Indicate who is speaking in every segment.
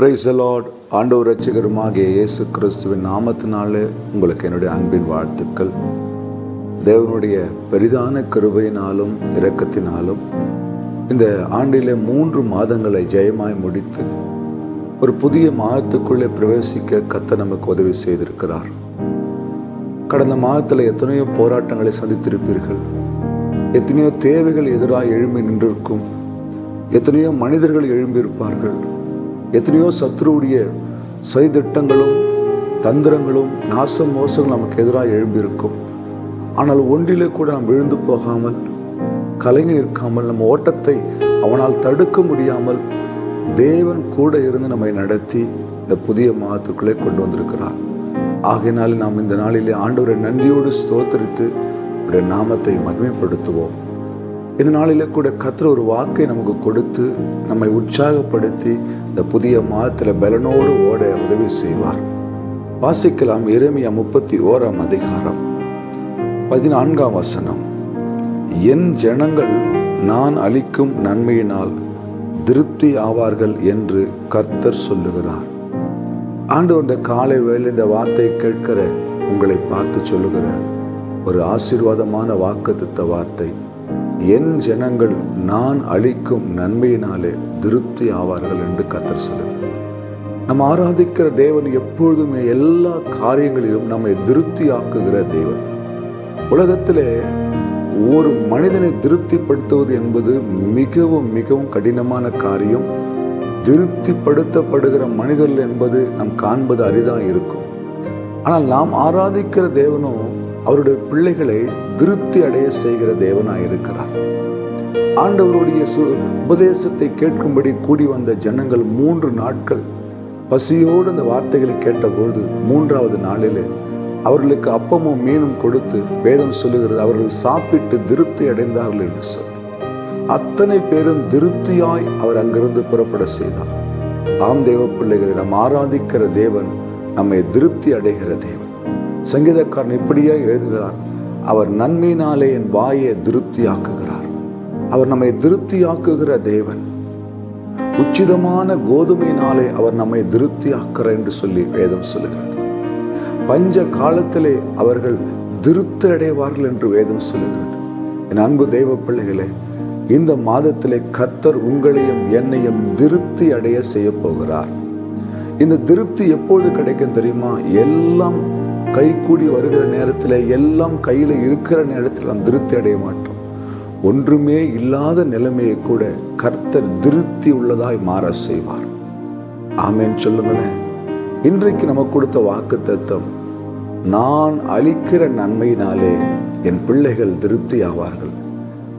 Speaker 1: பிரைசலாட் ஆண்டவர் ரட்சகருமாகிய இயேசு கிறிஸ்துவின் நாமத்தினாலே உங்களுக்கு என்னுடைய அன்பின் வாழ்த்துக்கள் தேவனுடைய பெரிதான கருவையினாலும் இரக்கத்தினாலும் இந்த ஆண்டிலே மூன்று மாதங்களை ஜெயமாய் முடித்து ஒரு புதிய மாதத்துக்குள்ளே பிரவேசிக்க கத்த நமக்கு உதவி செய்திருக்கிறார் கடந்த மாதத்தில் எத்தனையோ போராட்டங்களை சந்தித்திருப்பீர்கள் எத்தனையோ தேவைகள் எதிராக எழும்பி நின்றிருக்கும் எத்தனையோ மனிதர்கள் எழும்பியிருப்பார்கள் எத்தனையோ சத்ருவுடைய செய்திட்டங்களும் தந்திரங்களும் நாசம் மோசங்கள் நமக்கு எதிராக எழும்பியிருக்கும் ஆனால் ஒன்றிலே கூட நாம் விழுந்து போகாமல் கலங்கி நிற்காமல் நம்ம ஓட்டத்தை அவனால் தடுக்க முடியாமல் தேவன் கூட இருந்து நம்மை நடத்தி இந்த புதிய மாதத்துக்குள்ளே கொண்டு வந்திருக்கிறார் ஆகையினால் நாம் இந்த நாளிலே ஆண்டவரை நன்றியோடு ஸ்தோத்தரித்து நாமத்தை மகிமைப்படுத்துவோம் இந்த நாளில் கூட கத்திர ஒரு வாக்கை நமக்கு கொடுத்து நம்மை உற்சாகப்படுத்தி இந்த புதிய மாதத்தில் பலனோடு ஓட உதவி செய்வார் வாசிக்கலாம் எருமையா முப்பத்தி ஓராம் அதிகாரம் பதினான்காம் வசனம் என் ஜனங்கள் நான் அளிக்கும் நன்மையினால் திருப்தி ஆவார்கள் என்று கர்த்தர் சொல்லுகிறார் ஆண்டு இந்த காலை வேலை இந்த வார்த்தை கேட்கிற உங்களை பார்த்து சொல்லுகிறார் ஒரு ஆசீர்வாதமான வாக்கு வார்த்தை என் ஜனங்கள் நான் அளிக்கும் நன்மையினாலே திருப்தி ஆவார்கள் என்று கத்தர் சொல்லுது நம்ம ஆராதிக்கிற தேவன் எப்பொழுதுமே எல்லா காரியங்களிலும் நம்மை திருப்தி ஆக்குகிற தேவன் உலகத்திலே ஒரு மனிதனை திருப்திப்படுத்துவது என்பது மிகவும் மிகவும் கடினமான காரியம் திருப்திப்படுத்தப்படுகிற மனிதர்கள் என்பது நாம் காண்பது அரிதாக இருக்கும் ஆனால் நாம் ஆராதிக்கிற தேவனும் அவருடைய பிள்ளைகளை திருப்தி அடைய செய்கிற தேவனாக இருக்கிறார் ஆண்டவருடைய சு உபதேசத்தை கேட்கும்படி கூடி வந்த ஜனங்கள் மூன்று நாட்கள் பசியோடு அந்த வார்த்தைகளை கேட்டபொழுது மூன்றாவது நாளிலே அவர்களுக்கு அப்பமும் மீனும் கொடுத்து வேதம் சொல்லுகிறது அவர்கள் சாப்பிட்டு திருப்தி அடைந்தார்கள் என்று சொல்லி அத்தனை பேரும் திருப்தியாய் அவர் அங்கிருந்து புறப்பட செய்தார் ஆம் தேவ பிள்ளைகளை நம் ஆராதிக்கிற தேவன் நம்மை திருப்தி அடைகிற தேவன் சங்கீதக்காரன் இப்படியே எழுதுகிறார் அவர் நன்மையினாலே என் வாயை திருப்தியாக்குகிறார் அவர் நம்மை திருப்தியாக்குகிற தேவன் உச்சிதமான கோதுமையினாலே அவர் நம்மை திருப்தியாக்குற என்று சொல்லி வேதம் சொல்லுகிறது பஞ்ச காலத்திலே அவர்கள் திருப்தி அடைவார்கள் என்று வேதம் சொல்லுகிறது என் அன்பு தெய்வ பிள்ளைகளே இந்த மாதத்திலே கத்தர் உங்களையும் என்னையும் திருப்தி அடைய செய்ய போகிறார் இந்த திருப்தி எப்பொழுது கிடைக்கும் தெரியுமா எல்லாம் கூடி வருகிற நேரத்தில் எல்லாம் கையில் இருக்கிற நேரத்தில் நாம் திருப்தி அடைய மாட்டோம் ஒன்றுமே இல்லாத நிலைமையை கூட கர்த்தர் திருப்தி உள்ளதாய் மாற செய்வார் ஆமேன்னு சொல்லுங்களேன் இன்றைக்கு நமக்கு கொடுத்த வாக்கு தத்துவம் நான் அளிக்கிற நன்மையினாலே என் பிள்ளைகள் திருப்தி ஆவார்கள்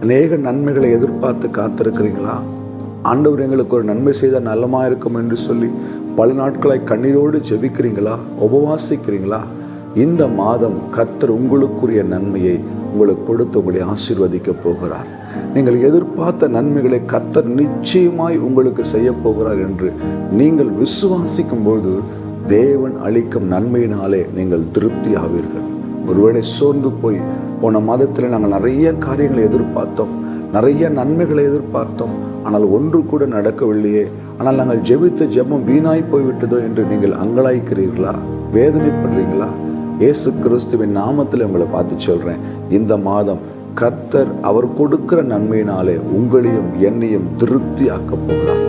Speaker 1: அநேக நன்மைகளை எதிர்பார்த்து காத்திருக்கிறீங்களா ஆண்டவர் எங்களுக்கு ஒரு நன்மை செய்தால் நல்லமாக இருக்கும் என்று சொல்லி பல நாட்களாய் கண்ணீரோடு ஜெபிக்கிறீங்களா உபவாசிக்கிறீங்களா இந்த மாதம் கத்தர் உங்களுக்குரிய நன்மையை உங்களுக்கு கொடுத்து உங்களை ஆசீர்வதிக்க போகிறார் நீங்கள் எதிர்பார்த்த நன்மைகளை கத்தர் நிச்சயமாய் உங்களுக்கு செய்ய போகிறார் என்று நீங்கள் விசுவாசிக்கும் பொழுது தேவன் அளிக்கும் நன்மையினாலே நீங்கள் திருப்தி ஆவீர்கள் ஒருவேளை சோர்ந்து போய் போன மாதத்தில் நாங்கள் நிறைய காரியங்களை எதிர்பார்த்தோம் நிறைய நன்மைகளை எதிர்பார்த்தோம் ஆனால் ஒன்று கூட நடக்கவில்லையே ஆனால் நாங்கள் ஜெபித்த ஜெபம் வீணாய் போய்விட்டதோ என்று நீங்கள் அங்கலாய்க்கிறீர்களா வேதனைப்படுறீங்களா இயேசு கிறிஸ்துவின் நாமத்தில் உங்களை பார்த்து சொல்கிறேன் இந்த மாதம் கர்த்தர் அவர் கொடுக்கிற நன்மையினாலே உங்களையும் என்னையும் திருப்தி ஆக்கப் போகிறார்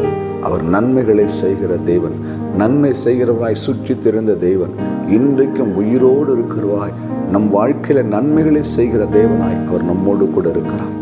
Speaker 1: அவர் நன்மைகளை செய்கிற தேவன் நன்மை செய்கிறவராய் சுற்றி திறந்த தேவன் இன்றைக்கும் உயிரோடு இருக்கிறவாய் நம் வாழ்க்கையில நன்மைகளை செய்கிற தேவனாய் அவர் நம்மோடு கூட இருக்கிறார்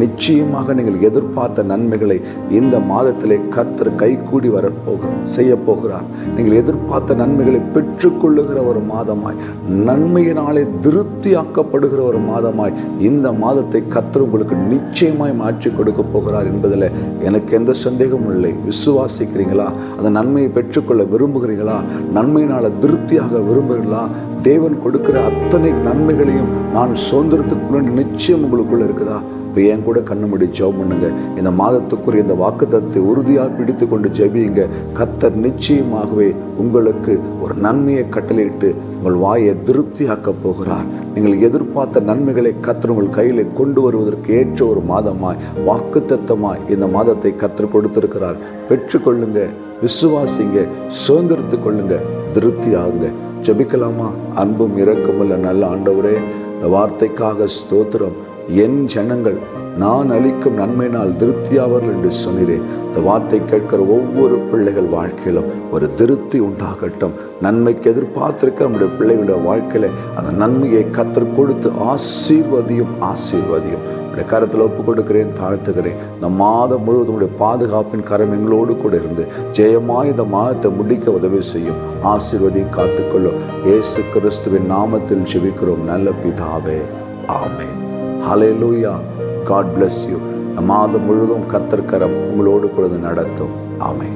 Speaker 1: நிச்சயமாக நீங்கள் எதிர்பார்த்த நன்மைகளை இந்த மாதத்திலே கத்தர் கைகூடி வர போகிறோம் செய்ய போகிறார் நீங்கள் எதிர்பார்த்த நன்மைகளை பெற்றுக்கொள்ளுகிற ஒரு மாதமாய் நன்மையினாலே திருப்தியாக்கப்படுகிற ஒரு மாதமாய் இந்த மாதத்தை கத்தர் உங்களுக்கு நிச்சயமாய் மாற்றி கொடுக்க போகிறார் என்பதில் எனக்கு எந்த சந்தேகமும் இல்லை விசுவாசிக்கிறீங்களா அந்த நன்மையை பெற்றுக்கொள்ள விரும்புகிறீங்களா நன்மையினால் திருப்தியாக விரும்புகிறீங்களா தேவன் கொடுக்கிற அத்தனை நன்மைகளையும் நான் சுதந்திரத்துக்குள்ள நிச்சயம் உங்களுக்குள்ள இருக்குதா இப்போ கூட கண்ணு முடி ஜெபம் பண்ணுங்க இந்த மாதத்துக்குரிய இந்த வாக்குத்தத்தை உறுதியாக பிடித்து கொண்டு ஜெபியுங்க கத்தர் நிச்சயமாகவே உங்களுக்கு ஒரு நன்மையை கட்டளையிட்டு உங்கள் வாயை திருப்தியாக்கப் போகிறார் நீங்கள் எதிர்பார்த்த நன்மைகளை கத்தர் உங்கள் கையில் கொண்டு வருவதற்கு ஏற்ற ஒரு மாதமாய் வாக்குத்தத்தமாய் இந்த மாதத்தை கத்தர் கொடுத்திருக்கிறார் பெற்றுக்கொள்ளுங்க விசுவாசிங்க சுதந்திரத்து கொள்ளுங்க திருப்தி ஆகுங்க ஜபிக்கலாமா அன்பும் இரக்கமுள்ள நல்ல ஆண்டவரே இந்த வார்த்தைக்காக ஸ்தோத்திரம் என் ஜனங்கள் நான் அளிக்கும் நன்மையினால் திருப்தியாவர்கள் என்று சொன்னிறேன் இந்த வார்த்தை கேட்கிற ஒவ்வொரு பிள்ளைகள் வாழ்க்கையிலும் ஒரு திருப்தி உண்டாகட்டும் நன்மைக்கு எதிர்பார்த்திருக்க நம்முடைய பிள்ளைகளுடைய வாழ்க்கையில அந்த நன்மையை கத்தர் கொடுத்து ஆசீர்வதியும் ஆசீர்வதியும் உடைய கரத்தில் ஒப்பு கொடுக்கிறேன் தாழ்த்துகிறேன் இந்த மாதம் முழுவதும் உடைய பாதுகாப்பின் கரம் எங்களோடு கூட இருந்து ஜெயமாய் இந்த மாதத்தை முடிக்க உதவி செய்யும் ஆசீர்வதியும் காத்துக்கொள்ளும் ஏசு கிறிஸ்துவின் நாமத்தில் ஜெபிக்கிறோம் நல்ல பிதாவே ஆமேன் ஹலே லூயா காட் பிளஸ் யூ மாதம் முழுவதும் கத்திருக்கிற உங்களோடு கூட நடத்தும் ஆமை